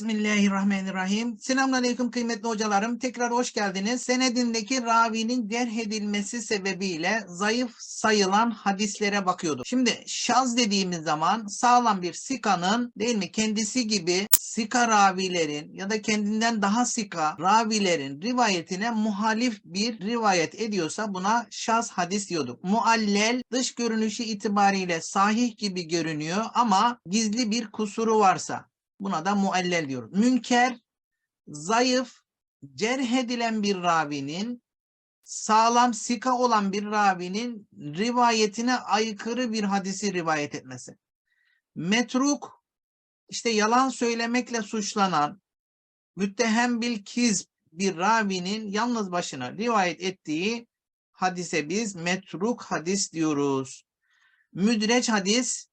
Bismillahirrahmanirrahim. Selamünaleyküm kıymetli hocalarım. Tekrar hoş geldiniz. Senedindeki ravinin cerh edilmesi sebebiyle zayıf sayılan hadislere bakıyorduk. Şimdi şaz dediğimiz zaman sağlam bir sikanın değil mi kendisi gibi sika ravilerin ya da kendinden daha sika ravilerin rivayetine muhalif bir rivayet ediyorsa buna şaz hadis diyorduk. Muallel dış görünüşü itibariyle sahih gibi görünüyor ama gizli bir kusuru varsa Buna da muallel diyoruz. Münker, zayıf, cerh edilen bir ravinin, sağlam sika olan bir ravinin rivayetine aykırı bir hadisi rivayet etmesi. Metruk, işte yalan söylemekle suçlanan, müttehem bil kiz bir ravinin yalnız başına rivayet ettiği hadise biz metruk hadis diyoruz. Müdreç hadis,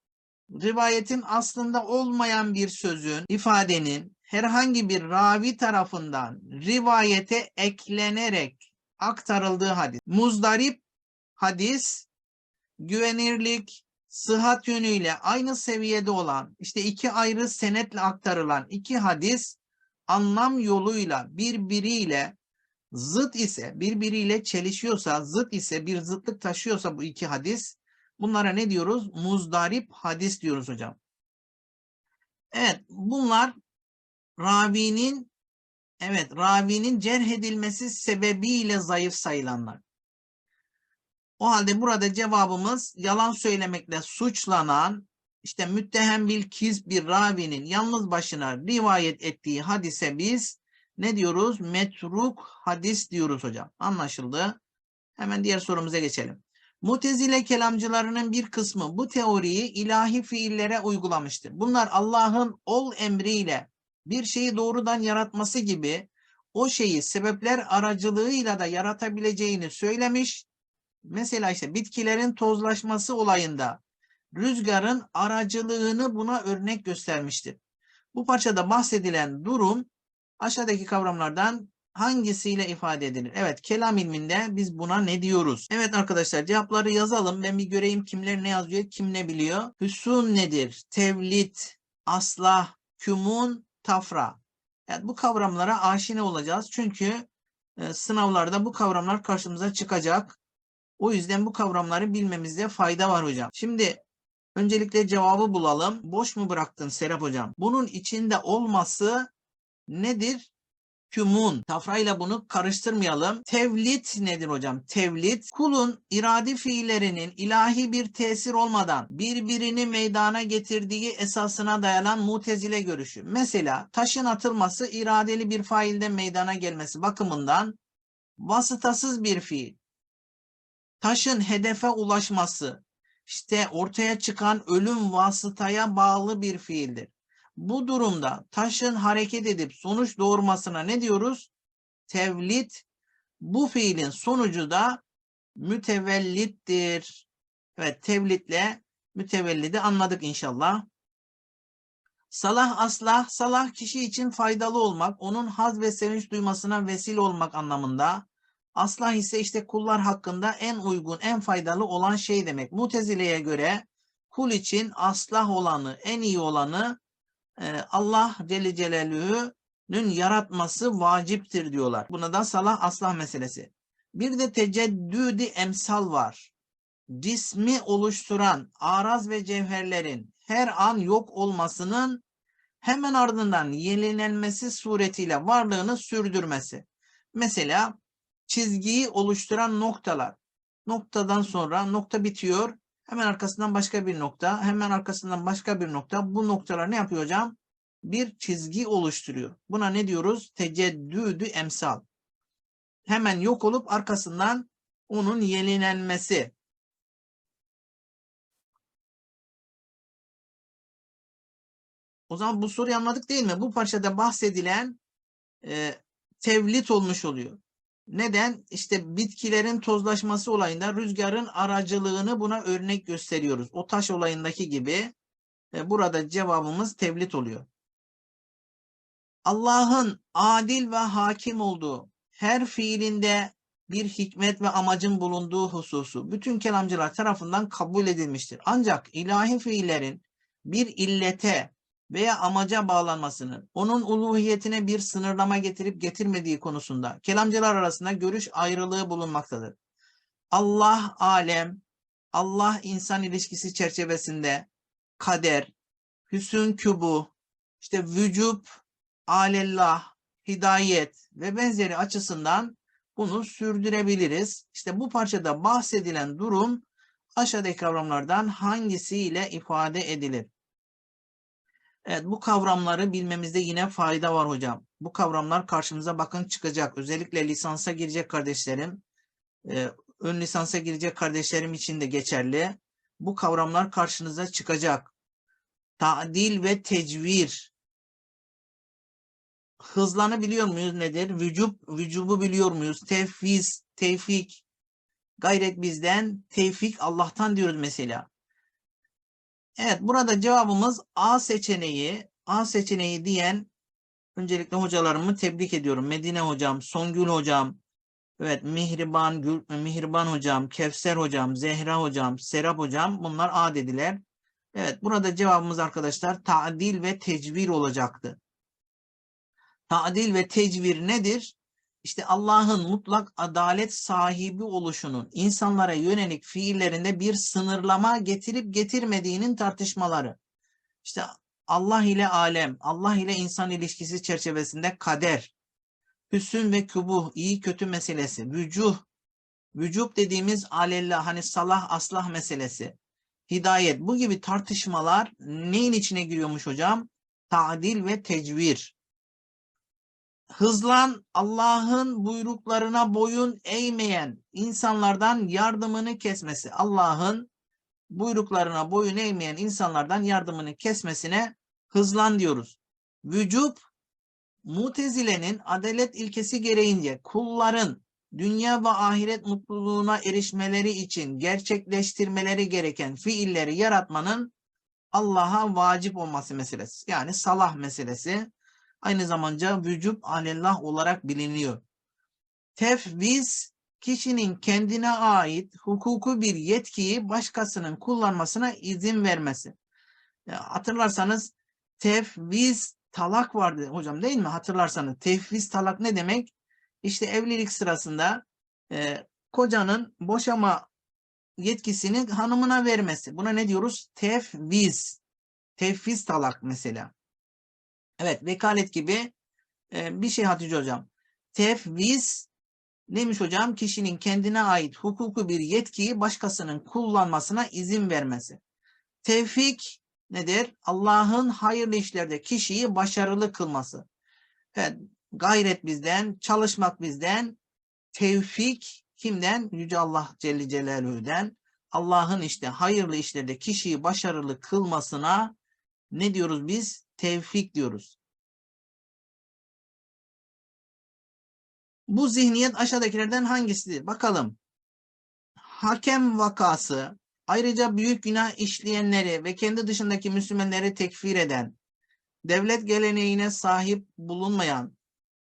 rivayetin aslında olmayan bir sözün, ifadenin herhangi bir ravi tarafından rivayete eklenerek aktarıldığı hadis. Muzdarip hadis, güvenirlik, sıhhat yönüyle aynı seviyede olan, işte iki ayrı senetle aktarılan iki hadis, anlam yoluyla birbiriyle zıt ise, birbiriyle çelişiyorsa, zıt ise, bir zıtlık taşıyorsa bu iki hadis, Bunlara ne diyoruz? Muzdarip hadis diyoruz hocam. Evet bunlar ravinin evet ravinin cerh edilmesi sebebiyle zayıf sayılanlar. O halde burada cevabımız yalan söylemekle suçlanan işte müttehem bil kiz bir ravinin yalnız başına rivayet ettiği hadise biz ne diyoruz? Metruk hadis diyoruz hocam. Anlaşıldı. Hemen diğer sorumuza geçelim. Mutezile kelamcılarının bir kısmı bu teoriyi ilahi fiillere uygulamıştır. Bunlar Allah'ın ol emriyle bir şeyi doğrudan yaratması gibi o şeyi sebepler aracılığıyla da yaratabileceğini söylemiş. Mesela işte bitkilerin tozlaşması olayında rüzgarın aracılığını buna örnek göstermiştir. Bu parçada bahsedilen durum aşağıdaki kavramlardan hangisiyle ifade edilir? Evet kelam ilminde biz buna ne diyoruz? Evet arkadaşlar cevapları yazalım. Ben bir göreyim kimler ne yazıyor, kim ne biliyor. Hüsun nedir? Tevlit, aslah, kümun, tafra. Evet, bu kavramlara aşina olacağız. Çünkü e, sınavlarda bu kavramlar karşımıza çıkacak. O yüzden bu kavramları bilmemizde fayda var hocam. Şimdi öncelikle cevabı bulalım. Boş mu bıraktın Serap hocam? Bunun içinde olması nedir? kümun. Tafrayla bunu karıştırmayalım. Tevlit nedir hocam? Tevlit kulun iradi fiillerinin ilahi bir tesir olmadan birbirini meydana getirdiği esasına dayanan mutezile görüşü. Mesela taşın atılması iradeli bir failden meydana gelmesi bakımından vasıtasız bir fiil. Taşın hedefe ulaşması işte ortaya çıkan ölüm vasıtaya bağlı bir fiildir. Bu durumda taşın hareket edip sonuç doğurmasına ne diyoruz? Tevlit. Bu fiilin sonucu da mütevellittir. Evet tevlitle mütevellidi anladık inşallah. Salah aslah, salah kişi için faydalı olmak, onun haz ve sevinç duymasına vesile olmak anlamında. Aslah ise işte kullar hakkında en uygun, en faydalı olan şey demek. Mutezile'ye göre kul için aslah olanı, en iyi olanı ee, Allah Celle Celaluhu'nun yaratması vaciptir diyorlar. Buna da salah aslah meselesi. Bir de teceddüdi emsal var. Cismi oluşturan araz ve cevherlerin her an yok olmasının hemen ardından yenilenmesi suretiyle varlığını sürdürmesi. Mesela çizgiyi oluşturan noktalar. Noktadan sonra nokta bitiyor. Hemen arkasından başka bir nokta, hemen arkasından başka bir nokta. Bu noktalar ne yapıyor hocam? Bir çizgi oluşturuyor. Buna ne diyoruz? Teceddüdü emsal. Hemen yok olup arkasından onun yenilenmesi. O zaman bu soruyu anladık değil mi? Bu parçada bahsedilen e, tevlit olmuş oluyor. Neden? İşte bitkilerin tozlaşması olayında rüzgarın aracılığını buna örnek gösteriyoruz. O taş olayındaki gibi e, burada cevabımız tevlit oluyor. Allah'ın adil ve hakim olduğu her fiilinde bir hikmet ve amacın bulunduğu hususu bütün kelamcılar tarafından kabul edilmiştir. Ancak ilahi fiillerin bir illete veya amaca bağlanmasını, onun uluhiyetine bir sınırlama getirip getirmediği konusunda kelamcılar arasında görüş ayrılığı bulunmaktadır. Allah alem, Allah insan ilişkisi çerçevesinde kader, hüsn kübu, işte vücub, alellah, hidayet ve benzeri açısından bunu sürdürebiliriz. İşte bu parçada bahsedilen durum aşağıdaki kavramlardan hangisiyle ifade edilir? Evet bu kavramları bilmemizde yine fayda var hocam. Bu kavramlar karşımıza bakın çıkacak. Özellikle lisansa girecek kardeşlerim, e, ön lisansa girecek kardeşlerim için de geçerli. Bu kavramlar karşınıza çıkacak. Ta'dil ve tecvir. Hızlanı biliyor muyuz nedir? Vücub, vücubu biliyor muyuz? Tevfiz, tevfik. Gayret bizden, tevfik Allah'tan diyoruz mesela. Evet burada cevabımız A seçeneği. A seçeneği diyen öncelikle hocalarımı tebrik ediyorum. Medine hocam, Songül hocam, evet Mihriban, Gül, Mihriban hocam, Kevser hocam, Zehra hocam, Serap hocam bunlar A dediler. Evet burada cevabımız arkadaşlar ta'dil ve tecvir olacaktı. Ta'dil ve tecvir nedir? İşte Allah'ın mutlak adalet sahibi oluşunun insanlara yönelik fiillerinde bir sınırlama getirip getirmediğinin tartışmaları. İşte Allah ile alem, Allah ile insan ilişkisi çerçevesinde kader, hüsün ve kübuh, iyi kötü meselesi, vücuh, vücub dediğimiz alellah hani salah aslah meselesi, hidayet bu gibi tartışmalar neyin içine giriyormuş hocam? Ta'dil ve tecvir hızlan Allah'ın buyruklarına boyun eğmeyen insanlardan yardımını kesmesi. Allah'ın buyruklarına boyun eğmeyen insanlardan yardımını kesmesine hızlan diyoruz. Vücub Mutezile'nin adalet ilkesi gereğince kulların dünya ve ahiret mutluluğuna erişmeleri için gerçekleştirmeleri gereken fiilleri yaratmanın Allah'a vacip olması meselesi. Yani salah meselesi aynı zamanda vücub alellah olarak biliniyor. Tefviz kişinin kendine ait hukuku bir yetkiyi başkasının kullanmasına izin vermesi. Hatırlarsanız tefviz talak vardı hocam değil mi? Hatırlarsanız tefviz talak ne demek? İşte evlilik sırasında e, kocanın boşama yetkisini hanımına vermesi. Buna ne diyoruz? Tefviz. Tefviz talak mesela. Evet vekalet gibi e, bir şey Hatice hocam. Tefviz neymiş hocam? Kişinin kendine ait hukuku bir yetkiyi başkasının kullanmasına izin vermesi. Tevfik nedir? Allah'ın hayırlı işlerde kişiyi başarılı kılması. Evet, gayret bizden, çalışmak bizden, tevfik kimden? Yüce Allah Celle Celaluhu'den. Allah'ın işte hayırlı işlerde kişiyi başarılı kılmasına ne diyoruz biz? Tevfik diyoruz. Bu zihniyet aşağıdakilerden hangisidir? Bakalım. Hakem vakası, ayrıca büyük günah işleyenleri ve kendi dışındaki Müslümanları tekfir eden, devlet geleneğine sahip bulunmayan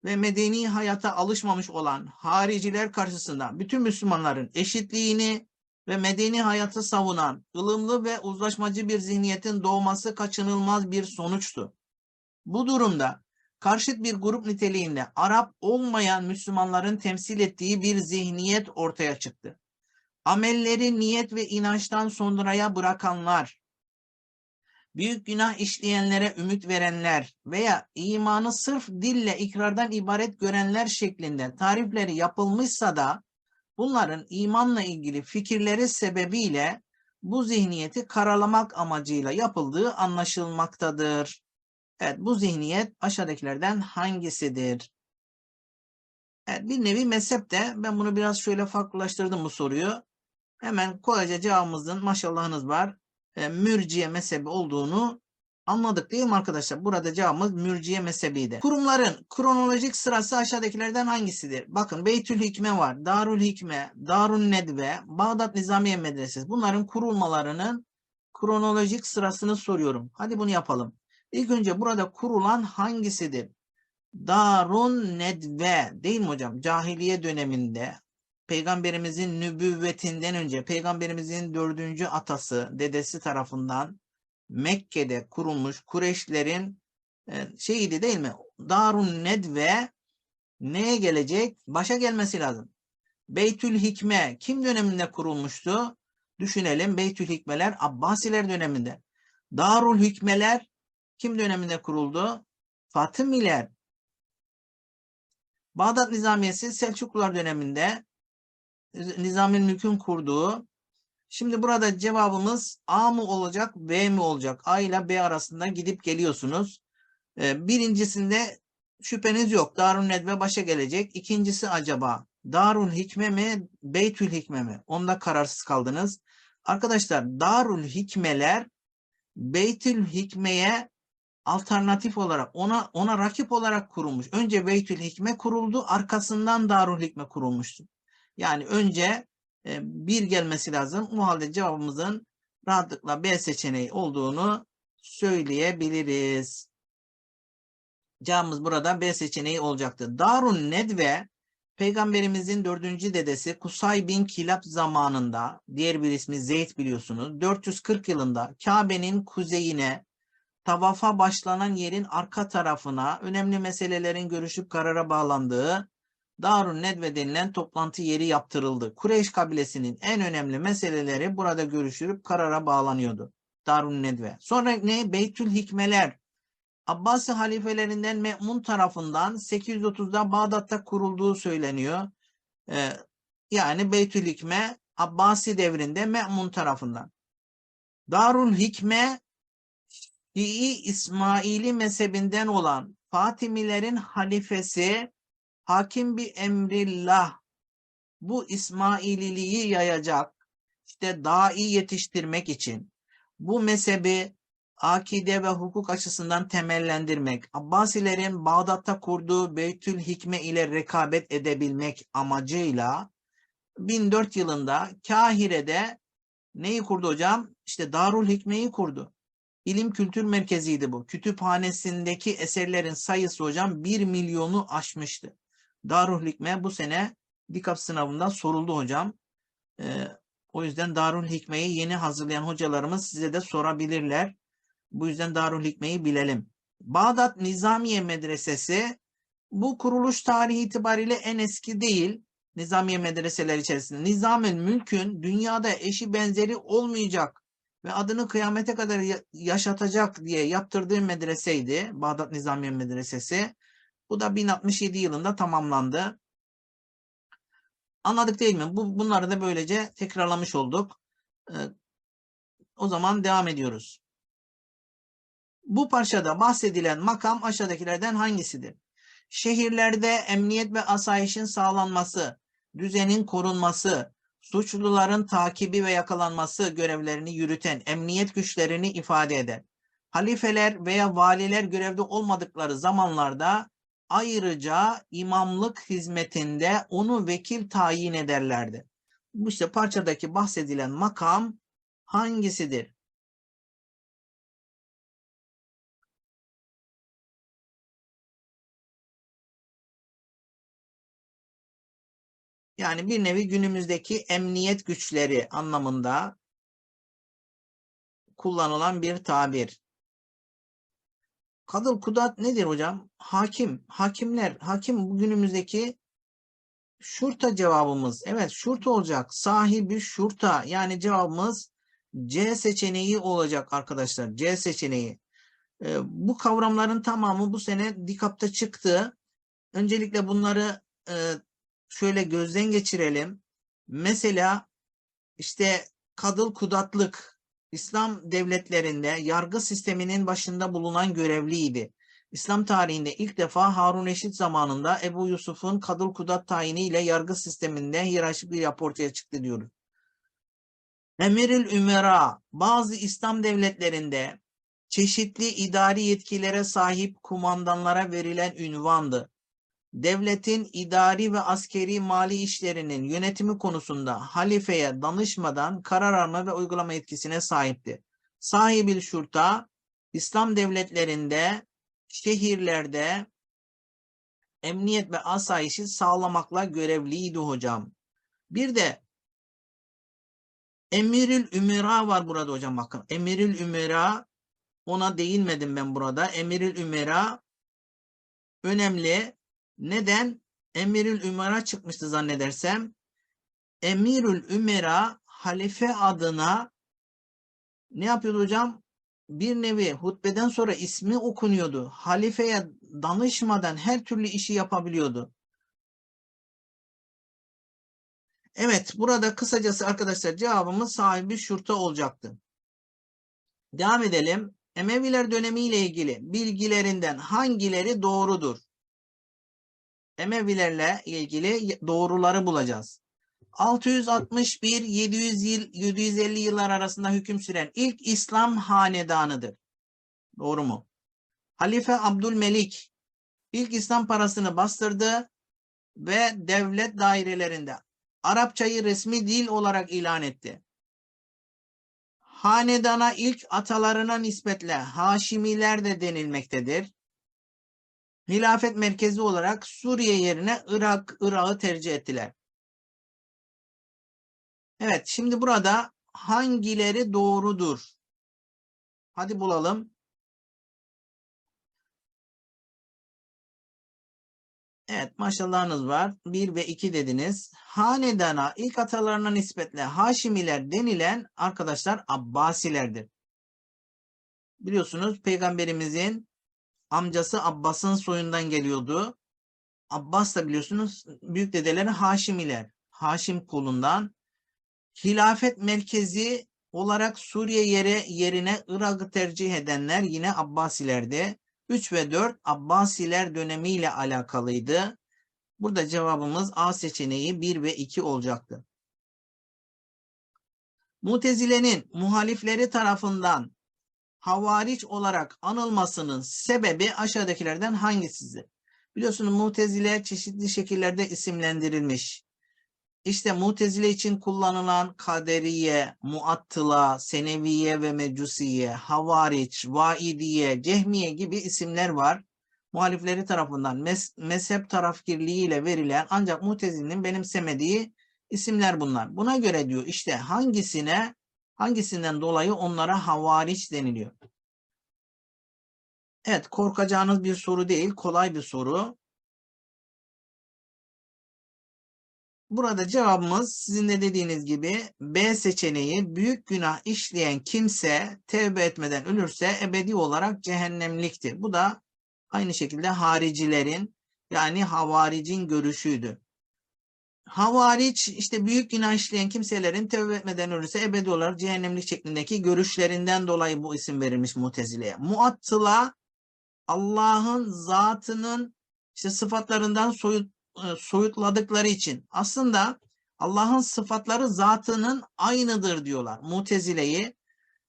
ve medeni hayata alışmamış olan hariciler karşısında bütün Müslümanların eşitliğini ve medeni hayatı savunan, ılımlı ve uzlaşmacı bir zihniyetin doğması kaçınılmaz bir sonuçtu. Bu durumda karşıt bir grup niteliğinde Arap olmayan Müslümanların temsil ettiği bir zihniyet ortaya çıktı. Amelleri niyet ve inançtan sonraya bırakanlar, büyük günah işleyenlere ümit verenler veya imanı sırf dille ikrardan ibaret görenler şeklinde tarifleri yapılmışsa da bunların imanla ilgili fikirleri sebebiyle bu zihniyeti karalamak amacıyla yapıldığı anlaşılmaktadır. Evet bu zihniyet aşağıdakilerden hangisidir? Evet bir nevi mezhep de ben bunu biraz şöyle farklılaştırdım bu soruyu. Hemen kolayca cevabımızın maşallahınız var. E, mürciye mezhebi olduğunu anladık değil mi arkadaşlar? Burada cevabımız mürciye mezhebiydi. Kurumların kronolojik sırası aşağıdakilerden hangisidir? Bakın Beytül Hikme var, Darül Hikme, Darun Nedve, Bağdat Nizamiye Medresesi. Bunların kurulmalarının kronolojik sırasını soruyorum. Hadi bunu yapalım. İlk önce burada kurulan hangisidir? Darun Nedve değil mi hocam? Cahiliye döneminde peygamberimizin nübüvvetinden önce peygamberimizin dördüncü atası dedesi tarafından Mekke'de kurulmuş Kureyşlerin e, şeyiydi değil mi? Darun Nedve neye gelecek? Başa gelmesi lazım. Beytül Hikme kim döneminde kurulmuştu? Düşünelim. Beytül Hikmeler Abbasiler döneminde. Darul Hikmeler kim döneminde kuruldu? Fatımiler. Bağdat Nizamiyesi Selçuklular döneminde Nizami Mülk'ün kurduğu. Şimdi burada cevabımız A mı olacak, B mi olacak? A ile B arasında gidip geliyorsunuz. Ee, birincisinde şüpheniz yok. Darun Nedve başa gelecek. İkincisi acaba Darul Hikme mi, Beytül Hikme mi? Onda kararsız kaldınız. Arkadaşlar Darul Hikmeler Beytül Hikme'ye alternatif olarak ona ona rakip olarak kurulmuş. Önce Beytül Hikme kuruldu, arkasından Darul Hikme kurulmuştu. Yani önce e, bir gelmesi lazım. O halde cevabımızın rahatlıkla B seçeneği olduğunu söyleyebiliriz. Cevabımız burada B seçeneği olacaktı. Darun Nedve Peygamberimizin dördüncü dedesi Kusay bin Kilab zamanında, diğer bir ismi Zeyd biliyorsunuz, 440 yılında Kabe'nin kuzeyine, tavafa başlanan yerin arka tarafına önemli meselelerin görüşüp karara bağlandığı Darun Nedve denilen toplantı yeri yaptırıldı. Kureyş kabilesinin en önemli meseleleri burada görüşülüp karara bağlanıyordu. Darun Nedve. Sonra ne? Beytül Hikmeler. Abbasi halifelerinden Me'mun tarafından 830'da Bağdat'ta kurulduğu söyleniyor. Ee, yani Beytül Hikme Abbasi devrinde Me'mun tarafından. Darul Hikme Şii İsmaili mezhebinden olan Fatimilerin halifesi Hakim bir emrillah bu İsmaililiği yayacak işte dai yetiştirmek için bu mezhebi akide ve hukuk açısından temellendirmek, Abbasilerin Bağdat'ta kurduğu Beytül Hikme ile rekabet edebilmek amacıyla 1004 yılında Kahire'de neyi kurdu hocam? İşte Darul Hikme'yi kurdu. İlim kültür merkeziydi bu. Kütüphanesindeki eserlerin sayısı hocam 1 milyonu aşmıştı. Darul Hikme bu sene DİKAP sınavından soruldu hocam. Ee, o yüzden Darul Hikme'yi yeni hazırlayan hocalarımız size de sorabilirler. Bu yüzden Darul Hikme'yi bilelim. Bağdat Nizamiye Medresesi bu kuruluş tarihi itibariyle en eski değil. Nizamiye medreseler içerisinde. Nizamül Mülk'ün dünyada eşi benzeri olmayacak ve adını kıyamete kadar yaşatacak diye yaptırdığı medreseydi. Bağdat Nizamiye Medresesi. Bu da 1067 yılında tamamlandı. Anladık değil mi? Bu, bunları da böylece tekrarlamış olduk. Ee, o zaman devam ediyoruz. Bu parçada bahsedilen makam aşağıdakilerden hangisidir? Şehirlerde emniyet ve asayişin sağlanması, düzenin korunması, suçluların takibi ve yakalanması görevlerini yürüten emniyet güçlerini ifade eder. Halifeler veya valiler görevde olmadıkları zamanlarda ayrıca imamlık hizmetinde onu vekil tayin ederlerdi. Bu işte parçadaki bahsedilen makam hangisidir? Yani bir nevi günümüzdeki emniyet güçleri anlamında kullanılan bir tabir. Kadıl kudat nedir hocam? Hakim, hakimler, hakim bugünümüzdeki şurta cevabımız. Evet şurta olacak. Sahibi şurta. Yani cevabımız C seçeneği olacak arkadaşlar. C seçeneği. Ee, bu kavramların tamamı bu sene DİKAP'ta çıktı. Öncelikle bunları e, şöyle gözden geçirelim. Mesela işte kadıl kudatlık İslam devletlerinde yargı sisteminin başında bulunan görevliydi. İslam tarihinde ilk defa Harun Eşit zamanında Ebu Yusuf'un kadıl kudat tayini ile yargı sisteminde hiyerarşik bir yapı çıktı diyoruz. Emirül Ümera bazı İslam devletlerinde çeşitli idari yetkilere sahip kumandanlara verilen ünvandı devletin idari ve askeri mali işlerinin yönetimi konusunda halifeye danışmadan karar alma ve uygulama yetkisine sahipti. Sahibil şurta İslam devletlerinde şehirlerde emniyet ve asayişi sağlamakla görevliydi hocam. Bir de Emirül Ümera var burada hocam bakın. Emirül Ümera Ona değinmedim ben burada. Emirül Ümera önemli. Neden? Emirül Ümera çıkmıştı zannedersem. Emirül Ümera halife adına ne yapıyordu hocam? Bir nevi hutbeden sonra ismi okunuyordu. Halifeye danışmadan her türlü işi yapabiliyordu. Evet, burada kısacası arkadaşlar cevabımız sahibi şurta olacaktı. Devam edelim. Emeviler dönemiyle ilgili bilgilerinden hangileri doğrudur? Emevilerle ilgili doğruları bulacağız. 661 700 yıl 750 yıllar arasında hüküm süren ilk İslam hanedanıdır. Doğru mu? Halife Abdülmelik ilk İslam parasını bastırdı ve devlet dairelerinde Arapçayı resmi dil olarak ilan etti. Hanedana ilk atalarına nispetle Haşimiler de denilmektedir. Hilafet merkezi olarak Suriye yerine Irak, Irak'ı tercih ettiler. Evet, şimdi burada hangileri doğrudur? Hadi bulalım. Evet, maşallahınız var. 1 ve 2 dediniz. Hanedana ilk atalarına nispetle Haşimiler denilen arkadaşlar Abbasilerdir. Biliyorsunuz peygamberimizin amcası Abbas'ın soyundan geliyordu. Abbas da biliyorsunuz büyük dedeleri Haşimiler. Haşim kulundan. Hilafet merkezi olarak Suriye yere, yerine Irak'ı tercih edenler yine Abbasilerdi. 3 ve 4 Abbasiler dönemiyle alakalıydı. Burada cevabımız A seçeneği 1 ve 2 olacaktı. Mutezile'nin muhalifleri tarafından havariç olarak anılmasının sebebi aşağıdakilerden hangisidir? Biliyorsunuz Mutezile çeşitli şekillerde isimlendirilmiş. İşte Mutezile için kullanılan Kaderiye, Muattıla, Seneviye ve Mecusiye, Havariç, Vaidiye, Cehmiye gibi isimler var. Muhalifleri tarafından mez mezhep tarafkirliğiyle verilen ancak Mutezile'nin benimsemediği isimler bunlar. Buna göre diyor işte hangisine hangisinden dolayı onlara havariç deniliyor. Evet korkacağınız bir soru değil kolay bir soru. Burada cevabımız sizin de dediğiniz gibi B seçeneği büyük günah işleyen kimse tevbe etmeden ölürse ebedi olarak cehennemliktir. Bu da aynı şekilde haricilerin yani havaricin görüşüydü. Havariç işte büyük günah işleyen kimselerin tevbe etmeden ölürse ebedi olarak cehennemlik şeklindeki görüşlerinden dolayı bu isim verilmiş Mutezile'ye. Muattıla Allah'ın zatının işte sıfatlarından soyut e, soyutladıkları için aslında Allah'ın sıfatları zatının aynıdır diyorlar. Mutezile'yi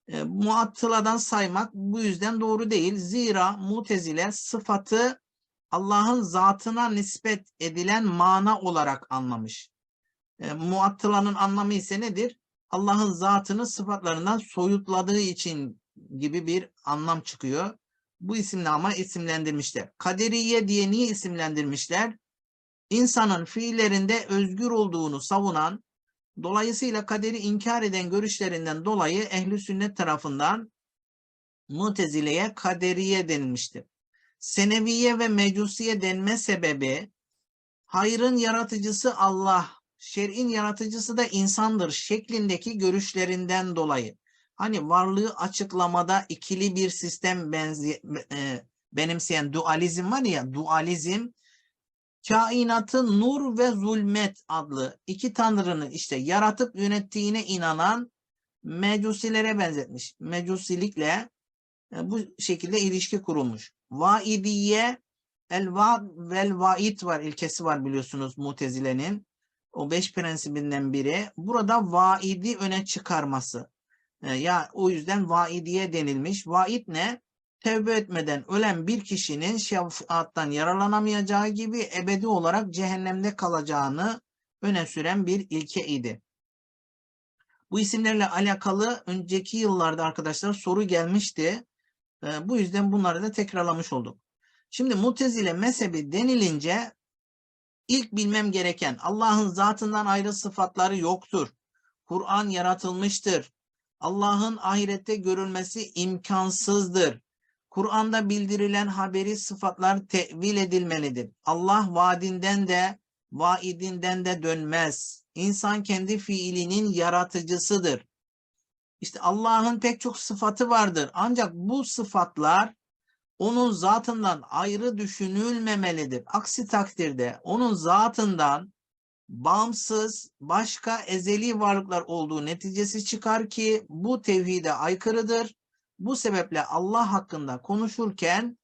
e, muattıladan saymak bu yüzden doğru değil. Zira mutezile sıfatı Allah'ın zatına nispet edilen mana olarak anlamış. E, muattılanın anlamı ise nedir? Allah'ın zatını sıfatlarından soyutladığı için gibi bir anlam çıkıyor. Bu isimle ama isimlendirmişler. Kaderiye diye niye isimlendirmişler? insanın fiillerinde özgür olduğunu savunan, dolayısıyla kaderi inkar eden görüşlerinden dolayı ehli sünnet tarafından Mutezile'ye kaderiye denilmiştir. Seneviye ve mecusiye denme sebebi hayrın yaratıcısı Allah, şer'in yaratıcısı da insandır şeklindeki görüşlerinden dolayı. Hani varlığı açıklamada ikili bir sistem benzi, e, benimseyen dualizm var ya, dualizm kainatı nur ve zulmet adlı iki tanrının işte yaratıp yönettiğine inanan mecusilere benzetmiş. Mecusilikle e, bu şekilde ilişki kurulmuş. Vaidiye el vaad vel vaid var ilkesi var biliyorsunuz Mutezile'nin. O beş prensibinden biri. Burada vaidi öne çıkarması. E, ya o yüzden vaidiye denilmiş. Vaid ne? tevbe etmeden ölen bir kişinin şefaattan yararlanamayacağı gibi ebedi olarak cehennemde kalacağını öne süren bir ilke idi. Bu isimlerle alakalı önceki yıllarda arkadaşlar soru gelmişti. Ee, bu yüzden bunları da tekrarlamış olduk. Şimdi mutezile mezhebi denilince ilk bilmem gereken Allah'ın zatından ayrı sıfatları yoktur. Kur'an yaratılmıştır. Allah'ın ahirette görülmesi imkansızdır. Kur'an'da bildirilen haberi sıfatlar tevil edilmelidir. Allah vaadinden de vaidinden de dönmez. İnsan kendi fiilinin yaratıcısıdır. İşte Allah'ın pek çok sıfatı vardır. Ancak bu sıfatlar onun zatından ayrı düşünülmemelidir. Aksi takdirde onun zatından bağımsız başka ezeli varlıklar olduğu neticesi çıkar ki bu tevhide aykırıdır. Bu sebeple Allah hakkında konuşurken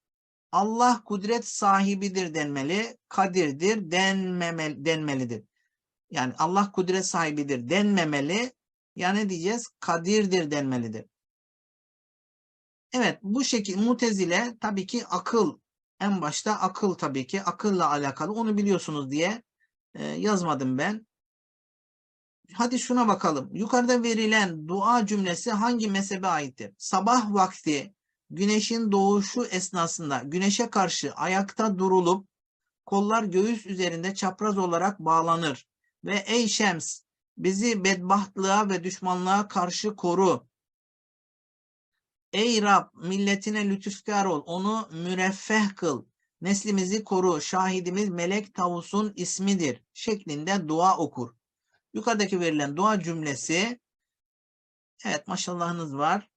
Allah kudret sahibidir denmeli, kadirdir denmemeli, denmelidir. Yani Allah kudret sahibidir denmemeli, yani diyeceğiz kadirdir denmelidir. Evet bu şekil mutezile tabii ki akıl en başta akıl tabii ki akılla alakalı onu biliyorsunuz diye e, yazmadım ben. Hadi şuna bakalım. Yukarıda verilen dua cümlesi hangi mezhebe aittir? Sabah vakti güneşin doğuşu esnasında güneşe karşı ayakta durulup kollar göğüs üzerinde çapraz olarak bağlanır ve ey Şems bizi bedbahtlığa ve düşmanlığa karşı koru. Ey Rab milletine lütufkar ol, onu müreffeh kıl, neslimizi koru, şahidimiz melek tavusun ismidir şeklinde dua okur. Yukarıdaki verilen dua cümlesi, evet maşallahınız var.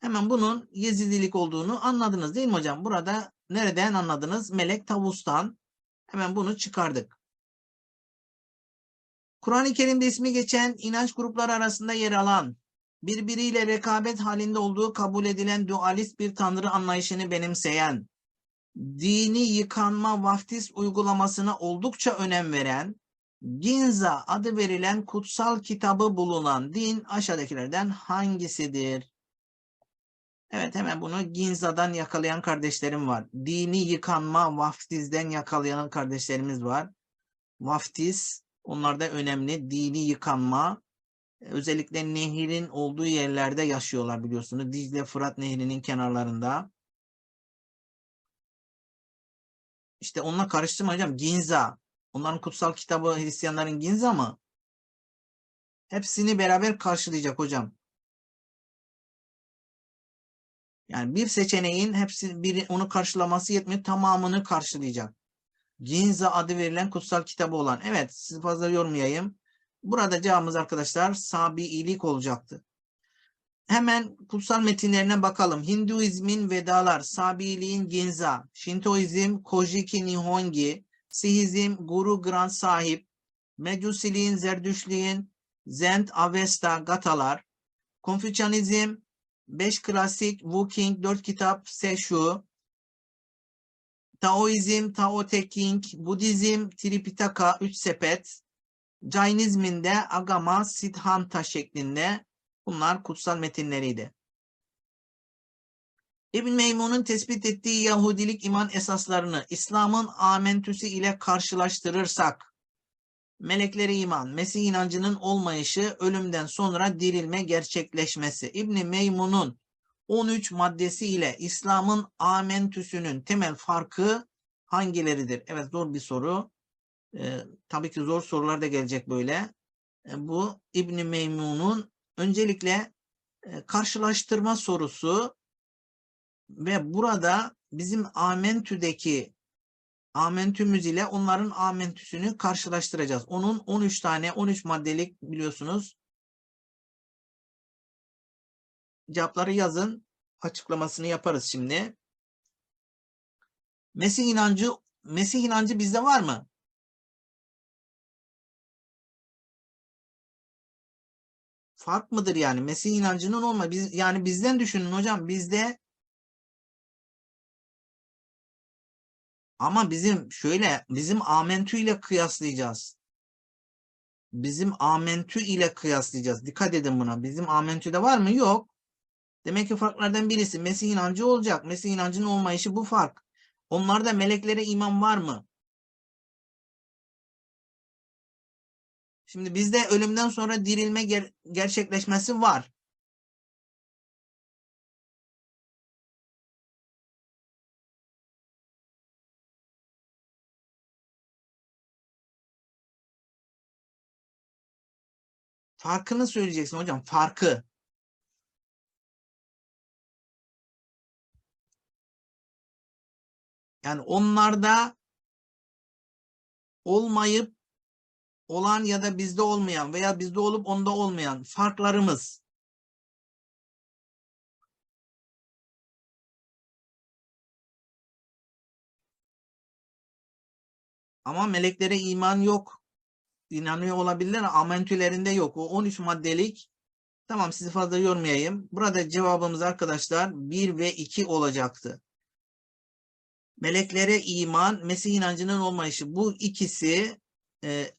Hemen bunun Yezidilik olduğunu anladınız değil mi hocam? Burada nereden anladınız? Melek tavustan. Hemen bunu çıkardık. Kur'an-ı Kerim'de ismi geçen inanç grupları arasında yer alan, birbiriyle rekabet halinde olduğu kabul edilen dualist bir tanrı anlayışını benimseyen, dini yıkanma vaftiz uygulamasına oldukça önem veren, Ginza adı verilen kutsal kitabı bulunan din aşağıdakilerden hangisidir? Evet hemen bunu Ginza'dan yakalayan kardeşlerim var. Dini yıkanma vaftizden yakalayan kardeşlerimiz var. Vaftiz onlarda önemli. Dini yıkanma özellikle nehirin olduğu yerlerde yaşıyorlar biliyorsunuz. Dicle Fırat nehrinin kenarlarında. İşte onunla karıştırma hocam. Ginza. Onların kutsal kitabı Hristiyanların Ginza mı? Hepsini beraber karşılayacak hocam. Yani bir seçeneğin hepsi bir onu karşılaması yetmiyor. Tamamını karşılayacak. Ginza adı verilen kutsal kitabı olan. Evet sizi fazla yormayayım. Burada cevabımız arkadaşlar Sabiilik olacaktı. Hemen kutsal metinlerine bakalım. Hinduizmin Vedalar, Sabiiliğin Ginza, Shintoizm Kojiki Nihongi, Sihizm Guru Granth Sahip, Mecusiliğin Zerdüşliğin Zend Avesta Gatalar, Konfüçyanizm 5 klasik, Wu King 4 kitap, Seshu, Taoizm, Tao Te King, Budizm, Tripitaka 3 sepet, Jainizmin Agama, Siddhanta şeklinde bunlar kutsal metinleriydi. İbn Meymun'un tespit ettiği Yahudilik iman esaslarını İslam'ın amentüsü ile karşılaştırırsak, meleklere iman, Mesih inancının olmayışı, ölümden sonra dirilme gerçekleşmesi. İbn Meymun'un 13 maddesi ile İslam'ın amentüsünün temel farkı hangileridir? Evet zor bir soru. Ee, tabii ki zor sorular da gelecek böyle. Ee, bu İbn Meymun'un öncelikle e, karşılaştırma sorusu ve burada bizim amentüdeki amentümüz ile onların amentüsünü karşılaştıracağız. Onun 13 tane 13 maddelik biliyorsunuz cevapları yazın. Açıklamasını yaparız şimdi. Mesih inancı Mesih inancı bizde var mı? Fark mıdır yani? Mesih inancının olma. Biz, yani bizden düşünün hocam. Bizde Ama bizim şöyle bizim amentü ile kıyaslayacağız. Bizim amentü ile kıyaslayacağız. Dikkat edin buna. Bizim amentüde var mı? Yok. Demek ki farklardan birisi Mesih inancı olacak. Mesih inancının olmayışı bu fark. Onlarda meleklere iman var mı? Şimdi bizde ölümden sonra dirilme ger gerçekleşmesi var. Farkını söyleyeceksin hocam. Farkı. Yani onlarda olmayıp olan ya da bizde olmayan veya bizde olup onda olmayan farklarımız. Ama meleklere iman yok. İnanıyor olabilirler. Amentülerinde yok. O 13 maddelik. Tamam sizi fazla yormayayım. Burada cevabımız arkadaşlar 1 ve 2 olacaktı. Meleklere iman, Mesih inancının olmayışı. Bu ikisi e,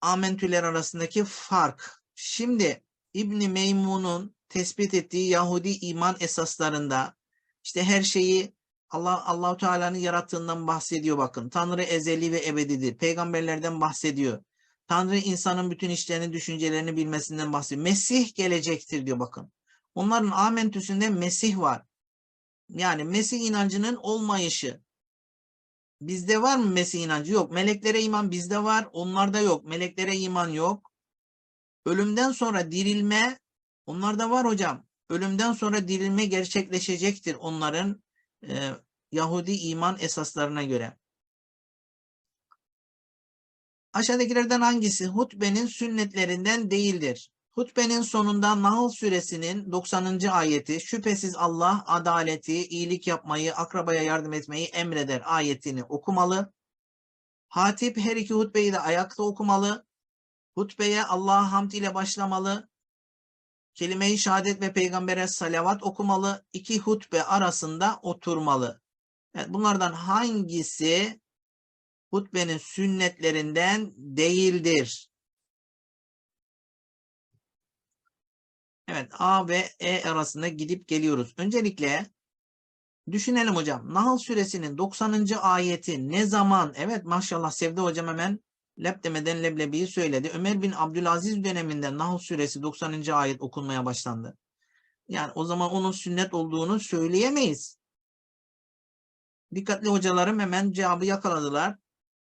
amentüler arasındaki fark. Şimdi İbni Meymun'un tespit ettiği Yahudi iman esaslarında işte her şeyi Allah Allahu Teala'nın yarattığından bahsediyor bakın. Tanrı ezeli ve ebedidir. Peygamberlerden bahsediyor. Tanrı insanın bütün işlerini, düşüncelerini bilmesinden bahsediyor. Mesih gelecektir diyor bakın. Onların amentüsünde Mesih var. Yani Mesih inancının olmayışı. Bizde var mı Mesih inancı? Yok. Meleklere iman bizde var. Onlarda yok. Meleklere iman yok. Ölümden sonra dirilme onlarda var hocam. Ölümden sonra dirilme gerçekleşecektir onların e, Yahudi iman esaslarına göre. Aşağıdakilerden hangisi hutbenin sünnetlerinden değildir? Hutbenin sonunda Nahl suresinin 90. ayeti şüphesiz Allah adaleti, iyilik yapmayı, akrabaya yardım etmeyi emreder ayetini okumalı. Hatip her iki hutbeyi de ayakta okumalı. Hutbeye Allah'a hamd ile başlamalı. Kelime-i şehadet ve peygambere salavat okumalı. İki hutbe arasında oturmalı. Evet, bunlardan hangisi hutbenin sünnetlerinden değildir? Evet A ve E arasında gidip geliyoruz. Öncelikle düşünelim hocam. Nahl suresinin 90. ayeti ne zaman? Evet maşallah Sevde hocam hemen lep demeden leblebiyi söyledi. Ömer bin Abdülaziz döneminde Nahl suresi 90. ayet okunmaya başlandı. Yani o zaman onun sünnet olduğunu söyleyemeyiz. Dikkatli hocalarım hemen cevabı yakaladılar.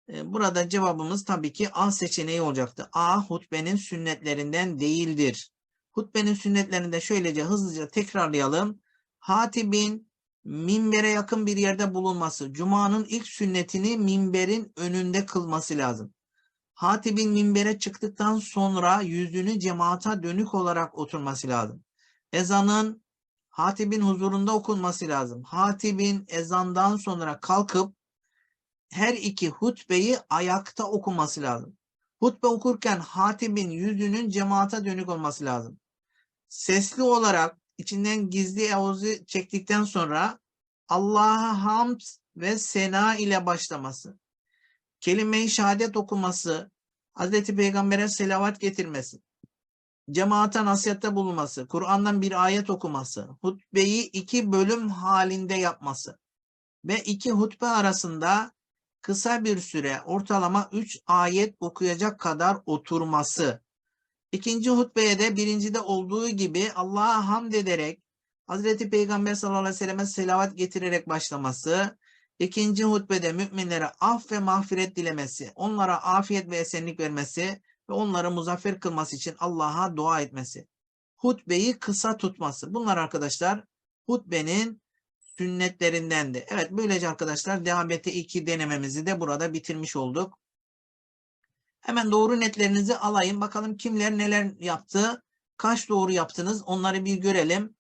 Ee, Burada cevabımız tabii ki A seçeneği olacaktı. A hutbenin sünnetlerinden değildir. Hutbenin sünnetlerinde şöylece hızlıca tekrarlayalım. Hatibin minbere yakın bir yerde bulunması. Cuma'nın ilk sünnetini minberin önünde kılması lazım. Hatibin minbere çıktıktan sonra yüzünü cemaata dönük olarak oturması lazım. Ezanın hatibin huzurunda okunması lazım. Hatibin ezandan sonra kalkıp her iki hutbeyi ayakta okuması lazım. Hutbe okurken hatibin yüzünün cemaate dönük olması lazım. Sesli olarak içinden gizli evuzu çektikten sonra Allah'a hamd ve sena ile başlaması. Kelime-i şehadet okuması, Hazreti Peygamber'e selavat getirmesi, cemaate nasihatte bulunması, Kur'an'dan bir ayet okuması, hutbeyi iki bölüm halinde yapması ve iki hutbe arasında kısa bir süre ortalama 3 ayet okuyacak kadar oturması. İkinci hutbeye de birincide olduğu gibi Allah'a hamd ederek Hazreti Peygamber sallallahu aleyhi ve selleme selavat getirerek başlaması. İkinci hutbede müminlere af ve mağfiret dilemesi, onlara afiyet ve esenlik vermesi ve onları muzaffer kılması için Allah'a dua etmesi. Hutbeyi kısa tutması. Bunlar arkadaşlar hutbenin sünnetlerindendi. Evet böylece arkadaşlar DHBT 2 denememizi de burada bitirmiş olduk. Hemen doğru netlerinizi alayım. Bakalım kimler neler yaptı. Kaç doğru yaptınız onları bir görelim.